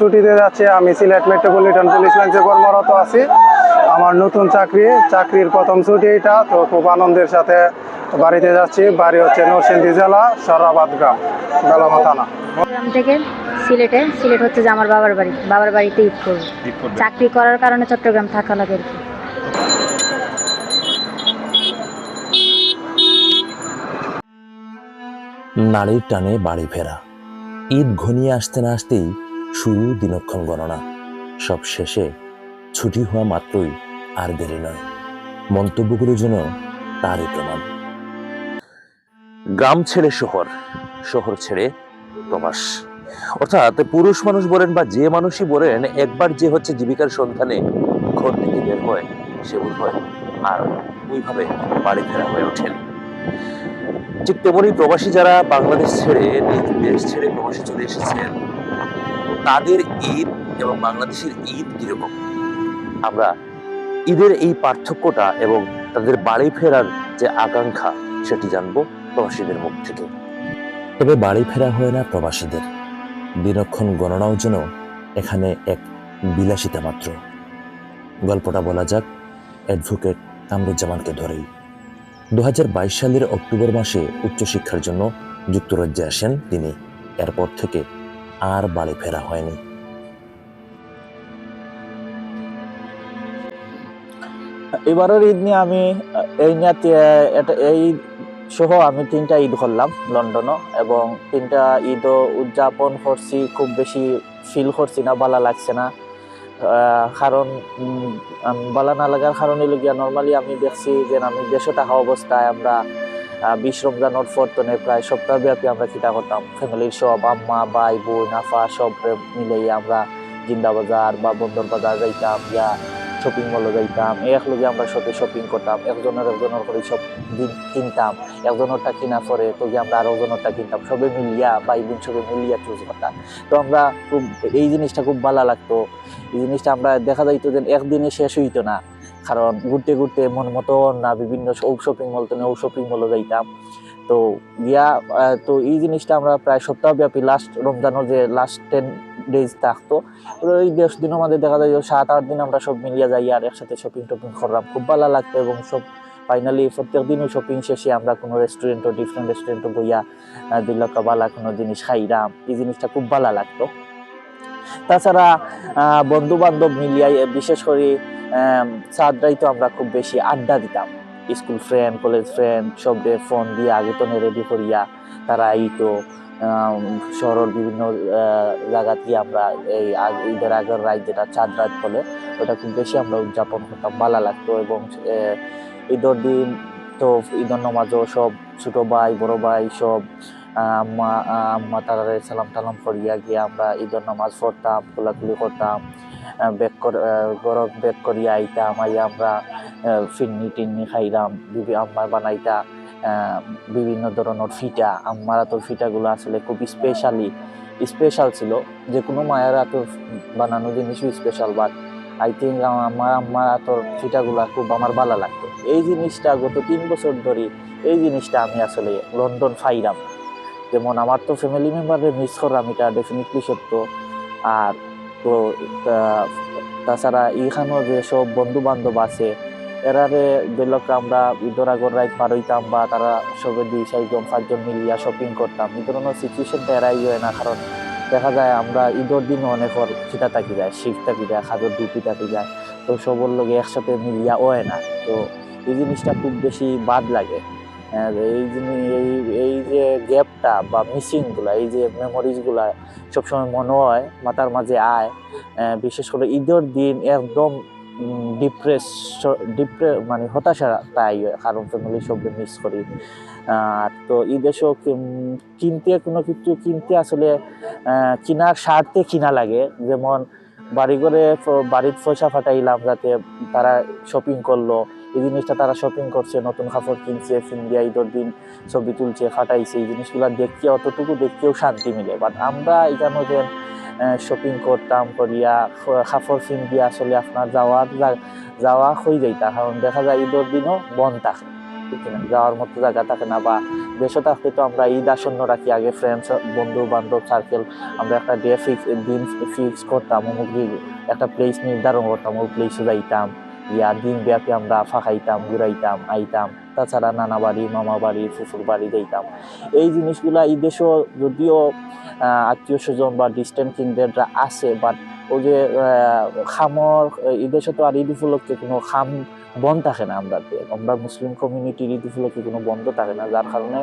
ছুটিতে যাচ্ছি আমি সিলেট মেট্রোপলিটন পুলিশ লাইন্সে কর্মরত আছি। আমার নতুন চাকরি চাকরির প্রথম ছুটি এটা তো খুব আনন্দের সাথে বাড়িতে যাচ্ছি। বাড়ি হচ্ছে নরসিংদী জেলা সরাবাদ গ্রাম বেলামা থানা। গ্রাম থেকে সিলেটে সিলেট হচ্ছে যে আমার বাবার বাড়ি। বাবার বাড়িতে ঈদ করব। চাকরি করার কারণে চট্টগ্রাম থাকা লাগে আর কি। নারীর টানে বাড়ি ফেরা। ঈদ ঘনিয়ে আসতে না আসতেই শুরু দিনক্ষণ গণনা। সব শেষে ছুটি হওয়া মাত্রই আর দেরি নয়। মন্তব্যগুলোর জন্য তারই প্রমাণ। গ্রাম ছেড়ে শহর শহর ছেড়ে প্রবাস। অর্থাৎ পুরুষ মানুষ বলেন বা যে মানুষই বলেন, একবার যে হচ্ছে জীবিকার সন্ধানে ঘর থেকে বের হয়, সে বোধ হয় আর ওইভাবে বাড়ি ফেরা হয়ে ওঠেন। ঠিক তেমনই প্রবাসী যারা বাংলাদেশ ছেড়ে, দেশ ছেড়ে প্রবাসী চলে এসেছেন তাদের ঈদ এবং বাংলাদেশের ঈদ কীরকম? আমরা ঈদের এই পার্থক্যটা এবং তাদের বাড়ি ফেরার যে আকাঙ্ক্ষা, সেটি জানব প্রবাসীদের মুখ থেকে। তবে বাড়ি ফেরা হয় না প্রবাসীদের। দিনক্ষণ গণনাও যেন এখানে এক বিলাসিতা মাত্র। গল্পটা বলা যাক অ্যাডভোকেট কামরুজ্জামানকে ধরেই। দু হাজার বাইশ সালের অক্টোবর মাসে উচ্চশিক্ষার জন্য যুক্তরাজ্যে আসেন তিনি। এরপর থেকে আর বাড়ি ফেরা হয়নি। এবারের ঈদ নিয়ে আমি, এই নিয়ে এটা, এই সহ আমি তিনটা ঈদ করলাম লন্ডনও এবং তিনটা ঈদও উদযাপন করছি, খুব বেশি ফিল করছি না ভালো লাগছে না। কারণ ভালো না লাগার কারণে হলো গিয়া নর্মালি আমি দেখছি যে আমি দেশে থাকা অবস্থায় আমরা বিশ রমজানোর ফর্তনে প্রায় সপ্তাহব্যাপী আমরা কিটা করতাম। ফ্যামিলির সব আম্মা, ভাই, বোন, আফা সব মিলেই আমরা জিন্দা বাজার বা বন্দর বাজার যাইতাম, ইয়া শপিং মলে যাইতাম। এক একলগে আমরা শপে শপিং করতাম। একজনের একজনের করে সব কিনতাম। একজনেরটা কিনা পরে তো আমরা আরও একজনেরটা কিনতাম। সবে মিলিয়া, ভাই বোন সবে মিলিয়া চুজ করতাম। তো আমরা খুব, এই জিনিসটা খুব ভালো লাগতো। এই জিনিসটা আমরা দেখা যাইতো যে একদিনে শেষ হইতো না। কারণ ঘুরতে ঘুরতে মন মতো না, বিভিন্ন শপিং মল তো ও শপিং মলে যাইতাম। তো গিয়া তো এই জিনিসটা আমরা প্রায় সপ্তাহব্যাপী লাস্ট রমজানের যে লাস্ট টেন ডেজ থাকতো ওই দশ দিনের মধ্যে দেখা যায় সাত, আট দিন আমরা সব মিলিয়ে যাই আর একসাথে শপিং টপিং করলাম। খুব ভালো লাগতো এবং সব ফাইনালি প্রত্যেক দিনই শপিং শেষে আমরা কোনো রেস্টুরেন্টও ডিফারেন্ট রেস্টুরেন্টও বইয়া দুই লক্ষ বালা কোনো জিনিস খাইলাম। এই জিনিসটা খুব ভালো লাগতো। তাছাড়া বন্ধু বান্ধব মিলিয়াই বিশেষ করে চাঁদরাই তো আমরা খুব বেশি আড্ডা দিতাম। স্কুল ফ্রেন্ড কলেজ ফ্রেন্ড সব ফোন দিয়ে আগে তো রেডি করিয়া তারা আইতো। আম, শহরের বিভিন্ন জায়গা দিয়ে আমরা এই ঈদের আগের রাত যেটা চাঁদ রাত বলে ওটা খুব বেশি আমরা উদযাপন করতাম ভালো লাগতো এবং ঈদের দিন তো ঈদের নমাজও সব ছোটো ভাই বড় ভাই সব আম্মা আম্মা তারারে সালাম টালাম করিয়া গিয়ে আমরা ঈদের নামাজ পড়তাম খোলাখুলি করতাম। বেক গরম বেক করিয়া আইতাম আইয়া আমরা ফিন্নি টিন্নি খাইলাম, বিবি আম্মা বানাইতা বিভিন্ন ধরনের ফিটা, আম্মার আতর ফিটাগুলো আসলে খুব স্পেশালি স্পেশাল ছিল। যে কোনো মায়ের আতর বানানো জিনিসও স্পেশাল বাট আই থিঙ্ক আমার আম্মার আতর ফিটাগুলো খুব আমার ভালো লাগতো। এই জিনিসটা গত তিন বছর ধরে, এই জিনিসটা আমি আসলে লন্ডন ফাইলাম। যেমন আমার তো ফ্যামিলি মেম্বারদের মিস করলাম এটা ডেফিনেটলি সত্য। আর তো তাছাড়া এইখানেও যে সব বন্ধু বান্ধব আছে, এরারে বেলক আমরা ঈদের আগর রাইত পার হইতাম বা তারা সবে দুই চারজন, পাঁচজন মিলিয়া শপিং করতাম। এই ধরনের সিচুয়েশনটা এরাই হয় না, কারণ দেখা যায় আমরা ঈদের দিন অনেক খিতা থাকি যায় শিখ থাকি যায় খাদের ডিউটি থাকি যায়, তো সবর লগে একসাথে মিলিয়া হয় না। তো এই জিনিসটা খুব বেশি বাদ লাগে। এই এই এই যে গ্যাপটা বা মিসিংগুলা এই যে মেমোরিজগুলা সবসময় মনে হয়, মাথার মাঝে আয়। বিশেষ করে ঈদের দিন একদম ডিপ্রেস ডিপ্রে মানে হতাশা তাই কারণ ফ্যামিলি সবকে মিস করি। আর তো এই দেশেও কিনতে কোনো কিছু কিনতে আসলে কিনার স্বার্থে কিনা লাগে। যেমন বাড়ি করে বাড়ির পয়সা ফাটাইলাম যাতে তারা শপিং করল। এই জিনিসটা তারা শপিং করছে, নতুন কাপড় কিনছে ফিন্ডিয়া ঈদের দিন, ছবি তুলছে ফাটাইছে এই জিনিসগুলো দেখতে অতটুকু দেখতেও শান্তি মিলে। বাট আমরা এখানে যে শপিং করতাম, করিয়া কাপড় ফিন্ডিয়া আসলে আপনার যাওয়ার যাওয়া হয়ে যাইতা কারণ দেখা যায় ঈদের দিনও বন থাকে যাওয়ার মতো জায়গা থাকে না বা দেশে থাকতে তো আমরা ঈদ আসন্ন রাখি, আগে ফ্রেন্ডস বন্ধু বান্ধব সার্কেল আমরা একটা ডে ফিক্স দিন ফিক্স করতাম, অমুক একটা প্লেস নির্ধারণ করতাম, ওই প্লেসে যাইতাম। ইয়া দিন ব্যাপী আমরা ফাঁকাইতাম ঘুরাইতাম, আইতাম। তাছাড়া নানা বাড়ি, মামা বাড়ি ফুফুর বাড়ি যাইতাম। এই জিনিসগুলা এই দেশেও যদিও আত্মীয় স্বজন বা ডিস্টেন্ট কিনডেডরা আছে বাট ওই যে খামর, এই দেশে তো আর ঈদ উপলক্ষে কোনো খাম বন্ধ থাকে না আমরা। আমরা মুসলিম কমিউনিটির ঈদ উপলক্ষে কোনো বন্ধ থাকে না, যার কারণে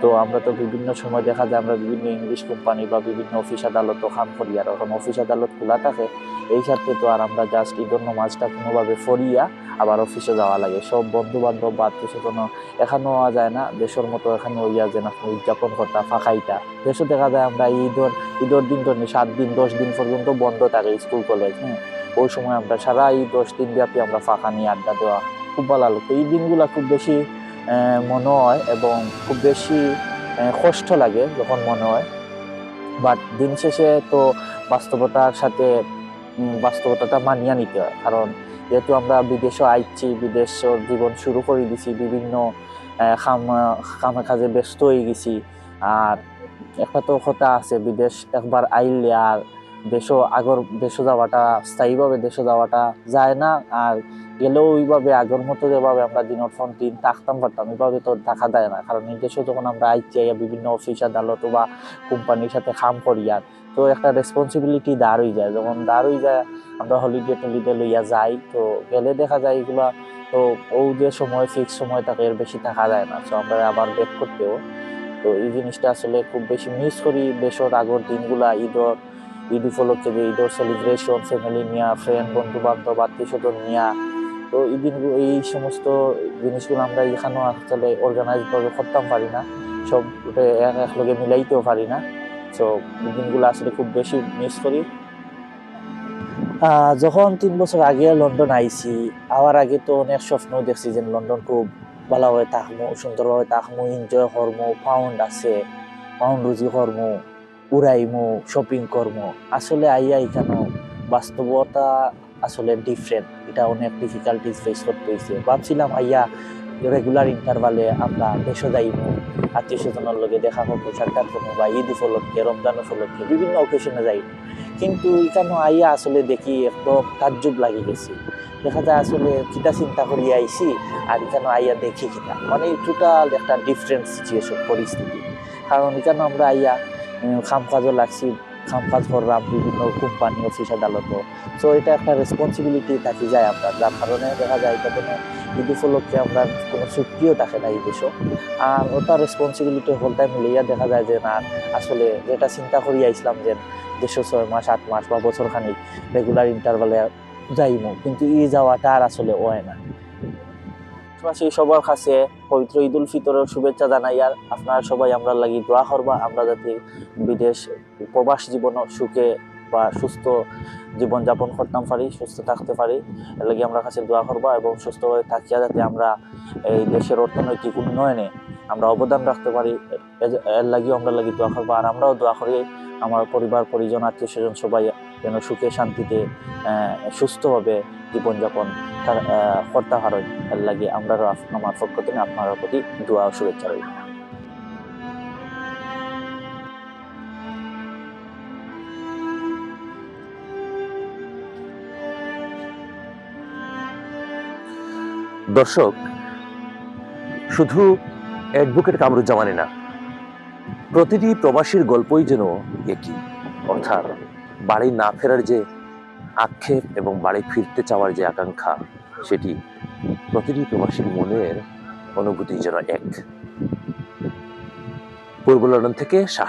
তো আমরা তো বিভিন্ন সময় দেখা যায় আমরা বিভিন্ন ইংলিশ কোম্পানি বা বিভিন্ন অফিস আদালত খাম করি। আর এখন অফিস আদালত খোলা থাকে এই সাথে তো আর আমরা জাস্ট ঈদের মাছটা কোনোভাবে ফরিয়া আবার অফিসে যাওয়া লাগে। সব বন্ধু বান্ধব বা স্বজন এখানেও হওয়া যায় না। দেশের মতো এখানে হইয়া যে না উদযাপন করতা ফাঁকাইটা দেশে দেখা যায় আমরা ঈদর ঈদর দিন নেই, সাত দিন দশ দিন পর্যন্ত বন্ধ থাকে স্কুল কলেজ হ্যাঁ ওই সময় আমরা সারা এই দশ দিন ব্যাপী আমরা ফাঁকা নিয়ে আড্ডা দেওয়া খুব ভালো লাগতো। এই দিনগুলো খুব বেশি মনে হয় এবং খুব বেশি কষ্ট লাগে যখন মনে হয়। বাট দিন শেষে তো বাস্তবতার সাথে বাস্তবতাটা মানিয়ে নিতে হয়। কারণ যেহেতু আমরা বিদেশে আইছি বিদেশ জীবন শুরু করে দিছি, বিভিন্ন কামে কাজে ব্যস্ত হয়ে গেছি। আর একটা তো কথা আছে, বিদেশ একবার আইলে আর দেশও আগর দেশে যাওয়াটা, স্থায়ীভাবে দেশে যাওয়াটা যায় না। আর গেলেও ওইভাবে আগের মতো যেভাবে আমরা দিনের ফোন দিন, থাকতাম, পারতাম ওইভাবে তো থাকা যায় না। কারণ এই দেশে যখন আমরা আইয়া বিভিন্ন অফিস আদালত বা কোম্পানির সাথে খাম করি আর, তো একটা রেসপন্সিবিলিটি দাঁড় হয়ে যায়। যখন দাঁড় হয়ে যায়, আমরা হলিডে টলিডে লইয়া যাই, তো গেলে দেখা যায় এগুলা, তো ও যে সময় ফিক্স সময় থাকে, এর বেশি থাকা যায় না। তো আমরা আবার ব্যাক করতেও, তো এই জিনিসটা আসলে খুব বেশি মিস করি। দেশের আগর দিনগুলা, ঈদর, ঈদ উপলক্ষে যে ঈদর সেলিব্রেশন ফ্যামিলি নিয়া ফ্রেন্ড বন্ধু বান্ধব আত্মীয় স্বজন নিয়া তো এই এই সমস্ত জিনিসগুলো আমরা এখানেও আসলে অর্গানাইজভাবে করতাম পারি না। সব এক মিলাইতেও পারি না। তো এই দিনগুলো আসলে খুব বেশি মিস করি। যখন তিন বছর আগে লন্ডন আইছি, আওয়ার আগে তো অনেক স্বপ্ন দেখছি যে লন্ডন খুব ভালোভাবে থাকব সুন্দরভাবে থাকব এনজয় করব পাউন্ড আছে পাউন্ড রুজি করব উড়াইমো শপিং করব আসলে আইয়া এখানে বাস্তবতা আসলে ডিফারেন্ট এটা অনেক ডিফিকাল্টিস ফেস করতে হয়েছে ভাবছিলাম, আইয়া রেগুলার ইন্টারভালে আমরা দেশে যাইমু আত্মীয় স্বজনের লগে দেখা করব সাক্ষাৎ করব বা ঈদ উপলক্ষে, রমজান উপলক্ষে, বিভিন্ন অকেশনে যাইব। কিন্তু এখানে আইয়া আসলে দেখি একদম তাজ্জুব লাগি গেছি। দেখা যায় আসলে কিতা চিন্তা করি আইছি আর এখানে আইয়া দেখি কিনা। মানে টোটাল একটা ডিফারেন্ট সিচুয়েশন পরিস্থিতি। কারণ এখানে আমরা আইয়া খাম কাজও লাগছি খাম কাজ করলাম বিভিন্ন কোম্পানি অফিস আদালত। সো এটা একটা রেসপন্সিবিলিটি থাকি যায় আমরা। যার কারণে দেখা যায় এটা কোনো ঈদ উপলক্ষে আমরা কোনো চুক্তিও থাকে না দেশও আর ওটা রেসপন্সিবিলিটি হোল টাইম মিলিয়া দেখা যায় যে, না, আসলে যেটা চিন্তা করি আইসলাম যে দেড়শো ছয় মাস, আট মাস বা বছর খানিক রেগুলার ইন্টারভালে যাইমু। কিন্তু ই যাওয়াটা আর আসলে হয় না। দেশবাসী সবার কাছে পবিত্র ঈদ উল ফিতরের শুভেচ্ছা জানাই, আর আপনারা সবাই আমরা লাগি দোয়া করবা, আমরা যাতে বিদেশ প্রবাস জীবন সুখে বা সুস্থ জীবনযাপন করতাম পারি, সুস্থ থাকতে পারি, এর লাগি আমরা কাছে দোয়া করবা এবং সুস্থভাবে থাকিয়া যাতে আমরা এই দেশের অর্থনৈতিক উন্নয়নে আমরা অবদান রাখতে পারি, এর- এর লাগি আমরা লাগি দোয়া করবা, আর আমরাও দোয়া করি আমার পরিবার পরিজন আত্মীয় স্বজন সবাই যেন সুখে শান্তিতে সুস্থভাবে জীবনযাপন তা- আহ, করতে পারেন এর লাগে আমরা আমার পক্ষ থেকে আপনার প্রতি দোয়া শুভেচ্ছা রইল। দর্শক শুধু অ্যাডভোকেট কামরুজ্জামানে না প্রতিটি প্রবাসীর গল্পই যেন একই। অর্থাৎ বাড়ি না ফেরার যে আক্ষেপ এবং বাড়ি ফিরতে চাওয়ার যে আকাঙ্ক্ষা, সেটি প্রতিটি প্রবাসীর মনের অনুভূতি যেন এক। পূর্ব লন্ডন থেকে শাহ